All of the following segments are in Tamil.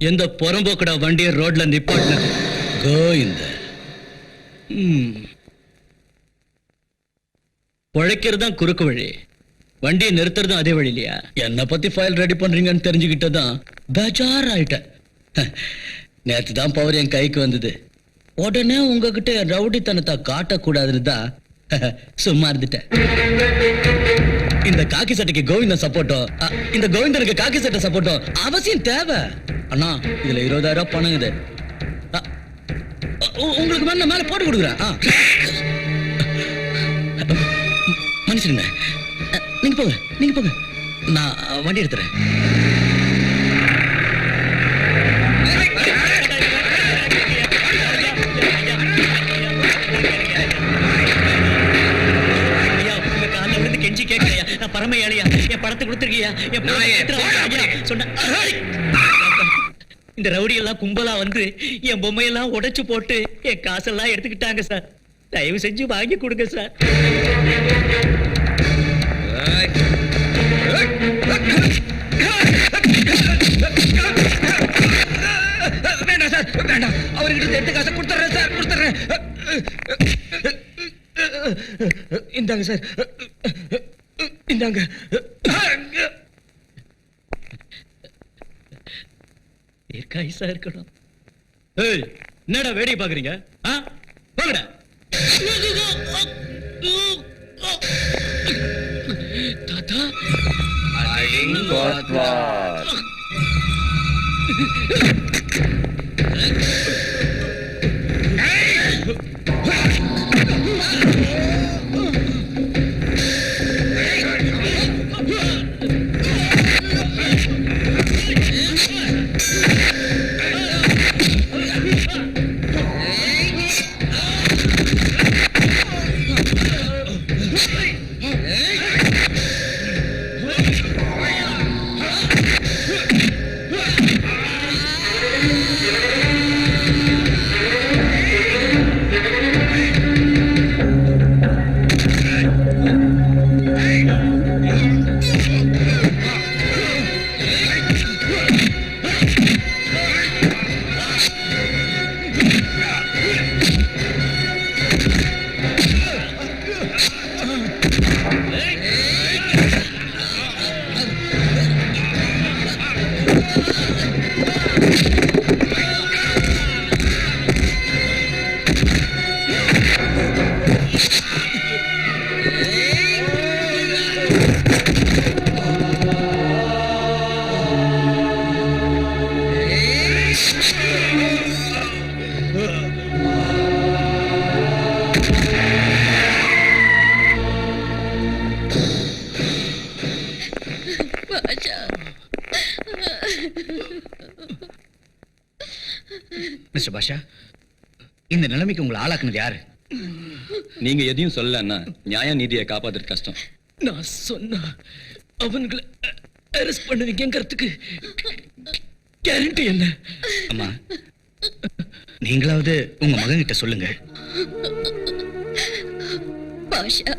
எந்த புறம்போக்கடா வண்டியை ரோட்ல நிப்பாட்டினது? கோவிந்த. ம். உழைக்கிறது தான் குறுக்கு வழி. வண்டியை நிறுத்துறதும் அதே வழி இல்லையா என்னை பத்தி ஃபைல் ரெடி பண்றீங்கன்னு தெரிஞ்சுக்கிட்டதான் பேஜார் ஆயிட்டேன் நேத்து தான் பவர் என் கைக்கு வந்தது. உடனே உங்ககிட்ட ரவுடித்தனத்தை காட்டக்கூடாதுன்னு தான் சும்மா இருந்துட்டேன். இந்த காக்கி சட்டைக்கு கோவிந்தன் சப்போர்ட்டோ இந்த கோவிந்தனுக்கு காக்கி சட்டை சப்போர்ட்டோ அவசியம் தேவை. அண்ணா இதுல இருபதாயிரம் ரூபாய் பணம் இது. அ, உங்களுக்கு மேல மேல போட்டு கொடுக்குறேன். ஆ. நீங்க போங்க நீங்க போங்க. நான் வண்டி எடுத்துறேன். நான் பரம ஏழையா என் படத்தை கொடுத்துருக்கியா? என் சொன்ன இந்த ரவுடி எல்லாம் கும்பலா வந்து என் பொம்மையெல்லாம் உடைச்சு போட்டு என் காசெல்லாம் எடுத்துக்கிட்டாங்க சார். தயவு செஞ்சு வாங்கி கொடுங்க சார். வேண்டாம் சார் வேண்டாம் அவர்கிட்ட எட்டு காசை கொடுத்துறேன் சார் கொடுத்துறேன் இந்தாங்க சார். இந்தாங்க தீர்க்காயுசா இருக்கணும். ஏய் என்னடா வேடிக்கை பாக்குறீங்க ஆ? போங்கடா தாத்தா. மிஸ்டர் பாஷா இந்த நிலைமைக்கு உங்களை ஆளாக்குனது யாரு? நீங்க எதையும் சொல்லலன்னா நியாய நீதியை காப்பாத்துறது கஷ்டம். நான் சொன்னா அவங்களை அரெஸ்ட் பண்ணுவீங்கிறதுக்கு கேரண்டி என்ன? அம்மா நீங்களாவது உங்க மகன் கிட்ட சொல்லுங்க பாஷா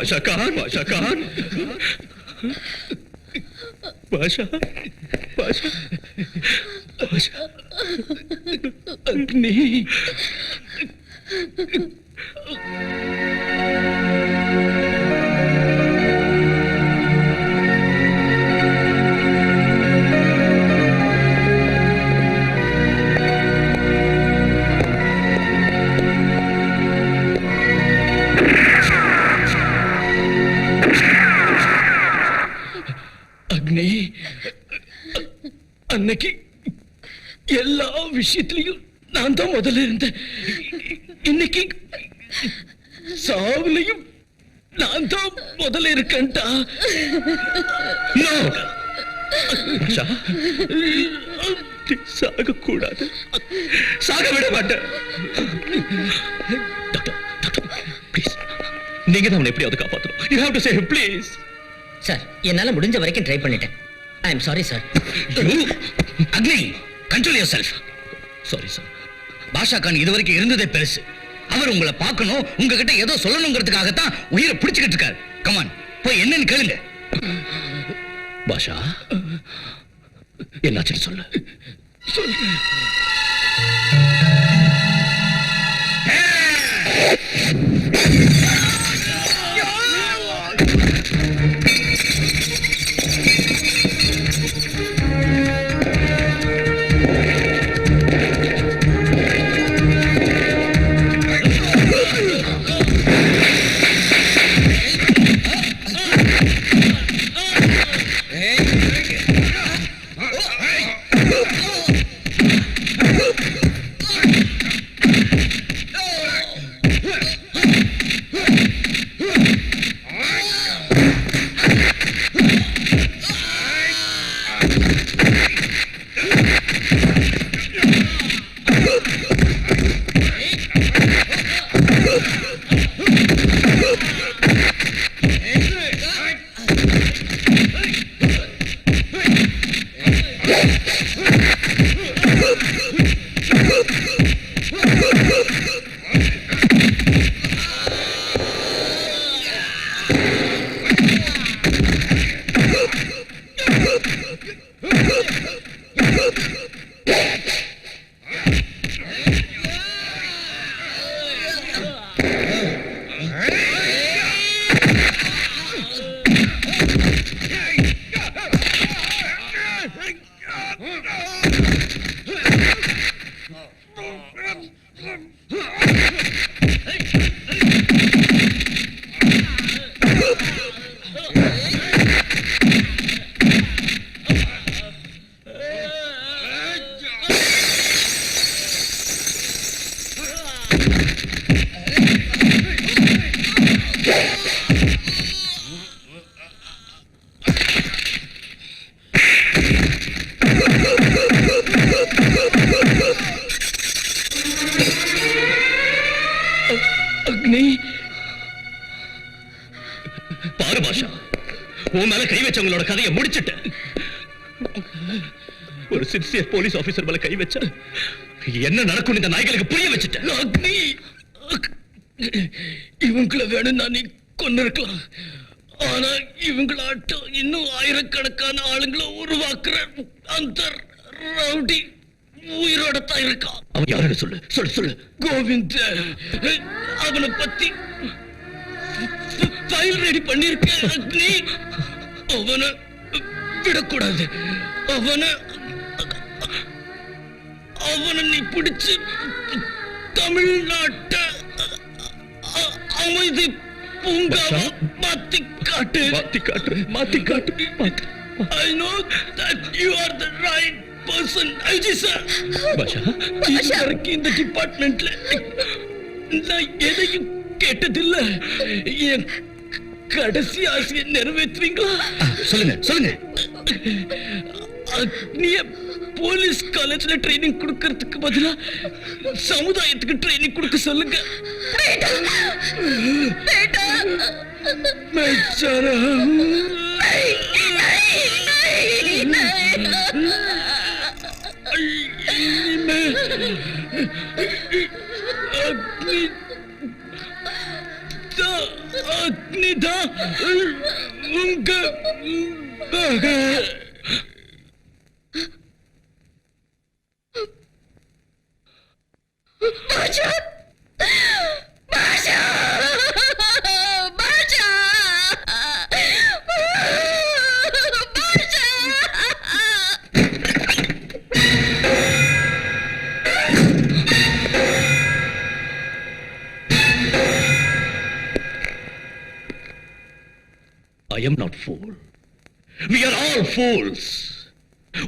பாஷா கான் பாஷா கான் பாஷா பாஷா அன்னைக்கு எல்லா விஷயத்திலையும் நான் தான் முதல்ல இருந்தேன். இன்னைக்கு சாவுலையும் நான் தான் முதல்ல இருக்கேன்டா. சாக கூடாது சாக விட மாட்டேன். நீங்க தான் எப்படி எப்படியாவது காப்பாற்றணும் you have to save please sir என்னால முடிஞ்ச வரைக்கும் ட்ரை பண்ணிட்டேன். I am sorry sir Agni control yourself sorry sir Basha Khan இது வரைக்கும் இருந்ததே பெருசு. அவர் உங்களை பார்க்கணும் உங்ககிட்ட ஏதோ சொல்லணுங்கிறதுக்காகத்தான் உயிரை பிடிச்சுக்கிட்டு இருக்காரு. கமான் போய் என்னன்னு கேளுங்க. பாஷா என்னாச்சுன்னு சொல்லு. நீ? பாரு பாஷா உன் மேல கை வச்சவங்களோட கதையை முடிச்சிட்டேன். ஒரு சின்சியர் போலீஸ் ஆபீசர் மேல கை வச்ச என்ன நடக்கும் இந்த நாய்களுக்கு புரிய வச்சுட்டேன். அக்னி! இவங்களை வேணும்னா நீ கொண்டு இருக்கலாம் ஆனா இவங்களாட்டம் இன்னும் ஆயிரக்கணக்கான ஆளுங்களை உருவாக்குற அந்த ரவுடி. உயிரோட தான் இருக்கான். அவன் யாருன்னு சொல்லு சொல்லு சொல்லு. கோவிந்த் அவனை பத்தி ஃபைல் ரெடி பண்ணிருக்க அக்னி. அவனை விடக்கூடாது. அவனை அவனை நீ பிடிச்சு தமிழ்நாட்ட அமைதி பூங்காவா மாத்தி காட்டு. மாத்தி காட்டு மாத்தி காட்டு மாத்தி. I know that you are the right person, IG sir Basha இதுவரைக்கும் இந்த டிபார்ட்மெண்ட்ல நான் எதையும் கேட்டதில்ல. என் கடைசி ஆசையை நிறைவேற்றுவீங்களா? சொல்லுங்க சொல்லுங்க. அக்னிய போலீஸ் காலேஜ்ல ட்ரைனிங் கொடுக்கறதுக்கு பதிலா சமுதாயத்துக்கு ட்ரைனிங் கொடுக்க சொல்லுங்க. மேச்சாரா. இனிமே I am not fool we are all fools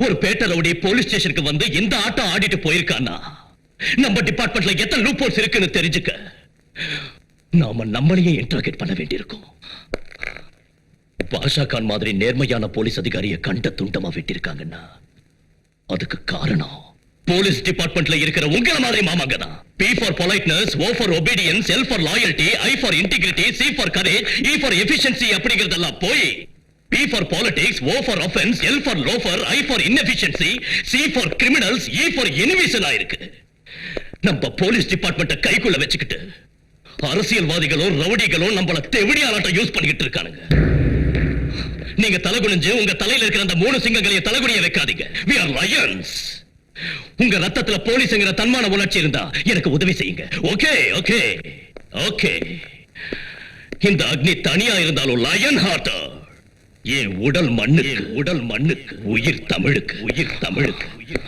ஒரு பேட்ட போலீஸ் ஸ்டேஷனுக்கு வந்து இந்த ஆட்டம் ஆடிட்டு போயிருக்கானா நம்ம டிபார்ட்மெண்ட்ல எத்தனை லூப் ஹோல்ஸ் இருக்குன்னு தெரிஞ்சுக்க. நாம நம்மளையே இன்டர்கேட் பண்ண வேண்டியிருக்கும். பாஷா கான் மாதிரி நேர்மையான போலீஸ் அதிகாரியை கண்ட துண்டமா வெட்டியிருக்காங்கன்னா அதுக்கு காரணம் போலீஸ் டிபார்ட்மெண்ட்ல இருக்கிற உங்கள மாதிரி மாமாங்க தான். P for politeness O for obedience L for loyalty I for integrity C for courage E for efficiency அப்படிங்கறதெல்லாம் போய் P for politics O for offence L for loafer I for inefficiency C for criminals E for envision ஆயிருக்கு நம்ம போலீஸ் டிபார்ட்மெண்ட்டை கைக்குள்ள வச்சுக்கிட்டு அரசியல்வாதிகளோ ரவுடிகளும் நம்மள தெவிடியாலாட்டம் யூஸ் பண்ணிக்கிட்டு இருக்கானுங்க. நீங்க தலைகுனிஞ்சு உங்க தலையில இருக்கிற அந்த மூணு சிங்கங்களையும் தலைகுனிய வைக்காதீங்க. வி ஆர் லயன்ஸ் உங்க ரத்தத்துல போலீஸ்ங்கிற தன்மான உணர்ச்சி இருந்தா எனக்கு உதவி செய்யுங்க. Okay okay okay. இந்த அக்னி தனியா இருந்தாலும் லயன் ஹார்ட் என் உடல் மண்ணுக்கு உடல் மண்ணுக்கு உயிர் தமிழுக்கு. உயிர் தமிழுக்கு. உயிர்